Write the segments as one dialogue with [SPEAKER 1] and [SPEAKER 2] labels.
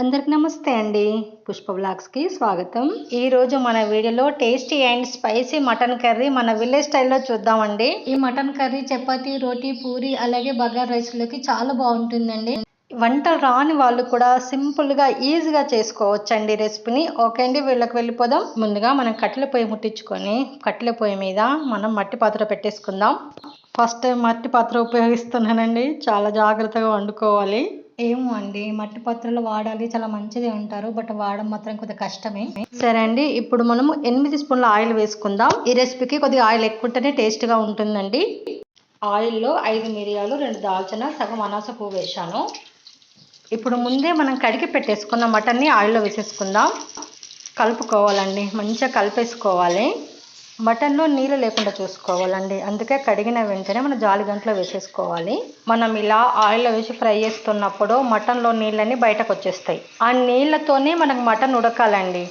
[SPEAKER 1] అందరికి నమస్తే అండి. పుష్ప బ్లాగ్స్కి స్వాగతం. ఈరోజు మన వీడియోలో tasty and spicy mutton curry మన విలేజ్ స్టైల్లో చూద్దామండి. ఈ మటన్ కర్రీ చపాతీ రోటీ పూరి అలాగే బగార్ రైస్లోకి చాలా బాగుంటుందండి. వంటలు రాని వాళ్ళు కూడా సింపుల్గా ఈజీగా చేసుకోవచ్చండి రెసిపీని. ఓకే అండి వీళ్ళకి వెళ్ళిపోదాం. ముందుగా మనం కట్టెల పొయ్యి ముట్టించుకొని కట్టెల పొయ్యి మీద మనం మట్టి పాత్ర పెట్టేసుకుందాం. ఫస్ట్ టైం మట్టి పాత్ర ఉపయోగిస్తున్నానండి. చాలా జాగ్రత్తగా వండుకోవాలి. ఏమో అండి. మట్టి పాత్రలు వాడాలి చాలా మంచిది ఉంటారు బట్ వాడడం మాత్రం కొద్దిగా కష్టమే. సరే అండి ఇప్పుడు మనము ఎనిమిది స్పూన్ల ఆయిల్ వేసుకుందాం. ఈ రెసిపీకి కొద్దిగా ఆయిల్ ఎక్కువ ఉంటేనే టేస్ట్గా ఉంటుందండి. ఆయిల్లో ఐదు మిరియాలు రెండు దాల్చిన సగం అనాస పువ్వు వేశాను. ఇప్పుడు ముందే మనం కడిగి పెట్టేసుకున్న మటన్ని ఆయిల్లో వేసేసుకుందాం. కలుపుకోవాలండి మంచిగా కలిపేసుకోవాలి. మటన్లో నీళ్ళు లేకుండా చూసుకోవాలండి. అందుకే కడిగిన వెంటనే మనం జాలి గంటలో వేసేసుకోవాలి. మనం ఇలా ఆయిల్లో వేసి ఫ్రై చేస్తున్నప్పుడు మటన్లో నీళ్ళన్నీ బయటకు వచ్చేస్తాయి. ఆ నీళ్ళతోనే మనకు మటన్ ఉడకాలండి.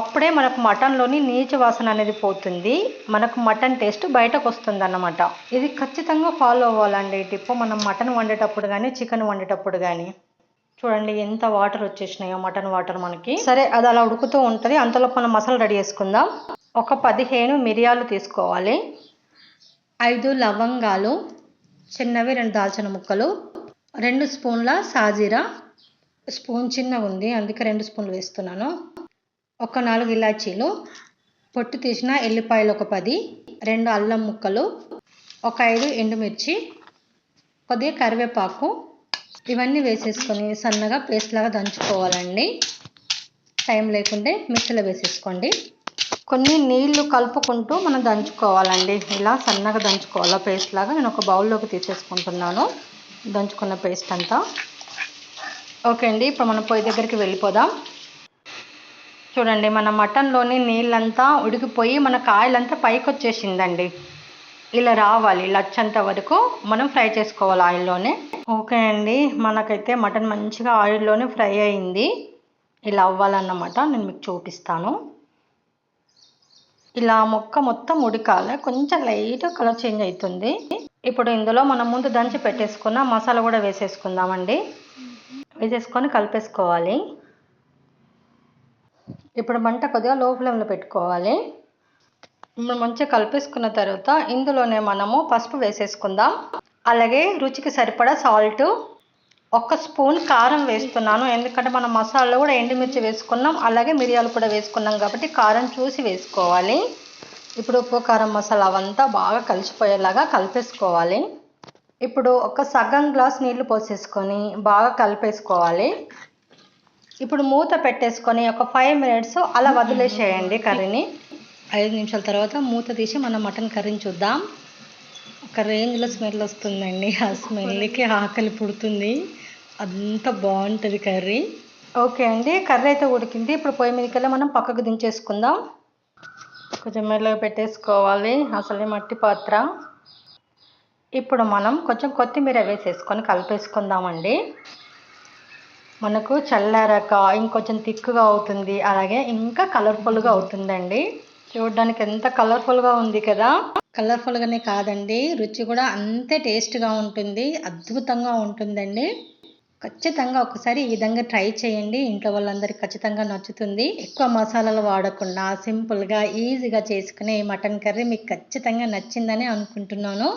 [SPEAKER 1] అప్పుడే మనకు మటన్లోని నీచు వాసన అనేది పోతుంది. మనకు మటన్ టేస్ట్ బయటకు వస్తుంది అన్నమాట ఇది ఖచ్చితంగా ఫాలో అవ్వాలండి. టిప్పు మనం మటన్ వండేటప్పుడు కానీ చికెన్ వండేటప్పుడు కానీ చూడండి ఎంత వాటర్ వచ్చేసినాయో మటన్ వాటర్ మనకి. సరే అది అలా ఉడుకుతూ ఉంటుంది. అంతలో మనం మసాలా రెడీ చేసుకుందాం. ఒక పదిహేను మిరియాలు తీసుకోవాలి. ఐదు లవంగాలు చిన్నవి రెండు దాల్చిన ముక్కలు రెండు స్పూన్ల సాజీరా స్పూన్ చిన్నగా ఉంది అందుకే రెండు స్పూన్లు వేస్తున్నాను. ఒక నాలుగు ఇలాచీలు పొట్టు తీసిన ఎల్లిపాయలు ఒక పది రెండు అల్లం ముక్కలు ఒక ఐదు ఎండుమిర్చి కొద్దిగా కరివేపాకు. ఇవన్నీ వేసేసుకొని సన్నగా పేస్ట్ లాగా దంచుకోవాలండి. టైం లేకుంటే మిక్సీలో వేసేసుకోండి. కొన్ని నీళ్ళు కలుపుకుంటూ మనం దంచుకోవాలండి. ఇలా సన్నగా దంచుకోవాలా పేస్ట్ లాగా. నేను ఒక బౌల్లోకి తీసేసుకుంటున్నాను. దంచుకున్న పేస్ట్ అంతా. ఓకే అండి ఇప్పుడు మనం పొయ్యి దగ్గరికి వెళ్ళిపోదాం. చూడండి మన మటన్లోని నీళ్ళంతా ఉడికిపోయి మన కాయలంతా పైకి వచ్చేసిందండి ఇలా రావాలి లచ్చంత వరకు మనం ఫ్రై చేసుకోవాలి ఆయిల్లోనే. ఓకే అండి మనకైతే మటన్ మంచిగా ఆయిల్లోనే ఫ్రై అయింది. ఇలా అవ్వాలన్నమాట. నేను మీకు చూపిస్తాను. ఇలా మొక్క మొత్తం ఉడకాలి. కొంచెం లైట్ కలర్ చేంజ్ అవుతుంది. ఇప్పుడు ఇందులో మనం ముందు దంచి పెట్టేసుకున్న మసాలా కూడా వేసేసుకుందామండి. వేసేసుకొని కలిపేసుకోవాలి. ఇప్పుడు మంట కొద్దిగా లో ఫ్లేమ్లో పెట్టుకోవాలి. ఇప్పుడు మంచిగా కలిపేసుకున్న తర్వాత ఇందులోనే మనము పసుపు వేసేసుకుందాం. అలాగే రుచికి సరిపడా సాల్ట్ ఒక స్పూన్ కారం వేస్తున్నాను. ఎందుకంటే మనం మసాలాలో కూడా ఎండుమిర్చి వేసుకున్నాం. అలాగే మిరియాలు కూడా వేసుకున్నాం కాబట్టి కారం చూసి వేసుకోవాలి. ఇప్పుడు ఉప్పు కారం మసాలా అవంతా బాగా కలిసిపోయేలాగా కలిపేసుకోవాలి. ఇప్పుడు ఒక సగం గ్లాస్ నీళ్ళు పోసేసుకొని బాగా కలిపేసుకోవాలి. ఇప్పుడు మూత పెట్టేసుకొని ఒక ఫైవ్ మినిట్స్ అలా వదిలేసేయండి కర్రీని. ఐదు నిమిషాల తర్వాత మూత తీసి మనం మటన్ కర్రీని చూద్దాం. ఒక రేంజ్లో స్మెల్ వస్తుందండి. ఆ స్మెల్కి ఆకలి పుడుతుంది. అంత బాగుంటుంది కర్రీ. ఓకే అండి కర్రీ అయితే ఉడికింది. ఇప్పుడు పొయ్యి మీదకెళ్ళి మనం పక్కకు దించేసుకుందాం. కొంచెం మెల్లగా పెట్టేసుకోవాలి. అసలే మట్టి పాత్ర. ఇప్పుడు మనం కొంచెం కొత్తిమీర వేసేసుకొని కలిపేసుకుందామండి. మనకు చల్లారాక ఇంకొంచెం థిక్గా అవుతుంది. అలాగే ఇంకా కలర్ఫుల్గా అవుతుందండి. చూడడానికి ఎంత కలర్ఫుల్గా ఉంది కదా. కలర్ఫుల్గానే కాదండి. రుచి కూడా అంతే టేస్ట్గా ఉంటుంది. అద్భుతంగా ఉంటుందండి. ఖచ్చితంగా ఒకసారి ఈ విధంగా ట్రై చేయండి. ఇంట్లో వాళ్ళందరికీ ఖచ్చితంగా నచ్చుతుంది. ఎక్కువ మసాలాలు వాడకుండా సింపుల్గా ఈజీగా చేసుకునే మటన్ కర్రీ మీకు ఖచ్చితంగా నచ్చిందని అనుకుంటున్నాను.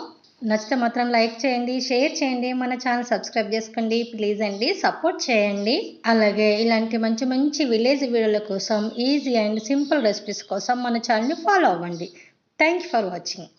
[SPEAKER 1] నచ్చితే మాత్రం లైక్ చేయండి షేర్ చేయండి మన ఛానల్ సబ్స్క్రైబ్ చేసుకోండి. ప్లీజ్ అండి సపోర్ట్ చేయండి. అలాగే ఇలాంటి మంచి మంచి విలేజ్ వీడియోల కోసం ఈజీ అండ్ సింపుల్ రెసిపీస్ కోసం మన ఛానల్ని ఫాలో అవ్వండి. Thank for watching.